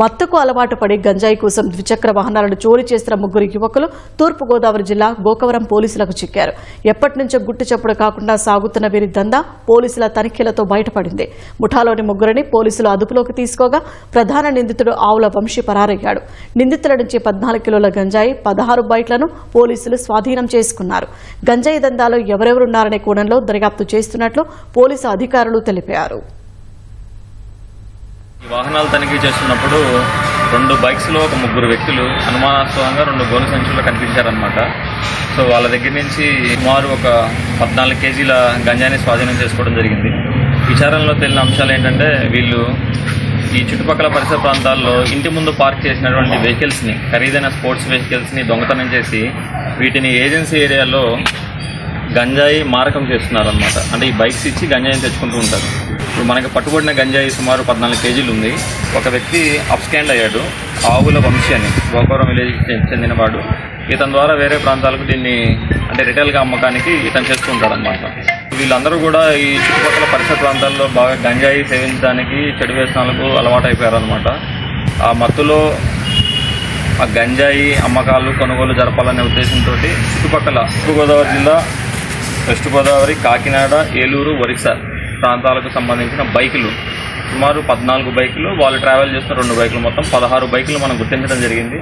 మత్తుకు అలవాటు పడి గంజాయి కోసం ద్విచక్ర వాహనాలను చోరీ చేసిన ముగ్గురు యువకులు తూర్పుగోదావరి జిల్లా గోకవరం పోలీసులకు చిక్కారు. ఎప్పటి నుంచో గుట్టు చప్పుడు కాకుండా సాగుతున్న వీరి దందా పోలీసుల తనిఖీలతో బయటపడింది. ముఠాలోని ముగ్గురిని పోలీసులు అదుపులోకి తీసుకోగా ప్రధాన నిందితుడు ఆవుల వంశీ పరారయ్యాడు. నిందితుల నుంచి పద్నాలుగు కిలోల గంజాయి పదహారు బైట్లను పోలీసులు స్వాధీనం చేసుకున్నారు. గంజాయి దందాలో ఎవరెవరున్నారనే కోణంలో దర్యాప్తు చేస్తున్నట్లు పోలీసు అధికారులు తెలిపారు. ఈ వాహనాలు తనిఖీ చేస్తున్నప్పుడు రెండు బైక్స్లో ఒక ముగ్గురు వ్యక్తులు అనుమానాస్పదంగా రెండు గోను సంచులు కనిపించారనమాట సో వాళ్ళ దగ్గర నుంచి సుమారు ఒక పద్నాలుగు కేజీల గంజాయిని స్వాధీనం చేసుకోవడం జరిగింది. విచారణలో తెలిసిన అంశాలు ఏంటంటే వీళ్ళు ఈ చుట్టుపక్కల పరిసర ప్రాంతాల్లో ఇంటి ముందు పార్క్ చేసినటువంటి వెహికల్స్ని ఖరీదైన స్పోర్ట్స్ వెహికల్స్ని దొంగతనం చేసి వీటిని ఏజెన్సీ ఏరియాలో గంజాయి మారకం చేస్తున్నారనమాట అంటే ఈ బైక్స్ ఇచ్చి గంజాయిని తెచ్చుకుంటూ ఉంటారు. ఇప్పుడు మనకి పట్టుబడిన గంజాయి సుమారు పద్నాలుగు కేజీలు ఉంది. ఒక వ్యక్తి అప్స్కాండ్ అయ్యాడు. ఆవుల వంశీ అని గోపురం విలేజ్ చెందినవాడు. ఇతని ద్వారా వేరే ప్రాంతాలకు దీన్ని అంటే రిటైల్గా అమ్మకానికి ఇతను చేస్తూ ఉంటారనమాట వీళ్ళందరూ కూడా ఈ చుట్టుపక్కల పరిసర ప్రాంతాల్లో బాగా గంజాయి సేవించడానికి చెడు వ్యసనాలకు అలవాటు అయిపోయారనమాట ఆ మత్తులో ఆ గంజాయి అమ్మకాలు కొనుగోలు జరపాలనే ఉద్దేశంతో చుట్టుపక్కల తూర్పుగోదావరి జిల్లా వెస్ట్ గోదావరి కాకినాడ ఏలూరు ఒరిస్సా ప్రాంతాలకు సంబంధించిన బైకులు. సుమారు పద్నాలుగు బైకులు. వాళ్ళు ట్రావెల్ చేస్తున్న రెండు బైకులు మొత్తం పదహారు బైకులు మనం గుర్తించడం జరిగింది.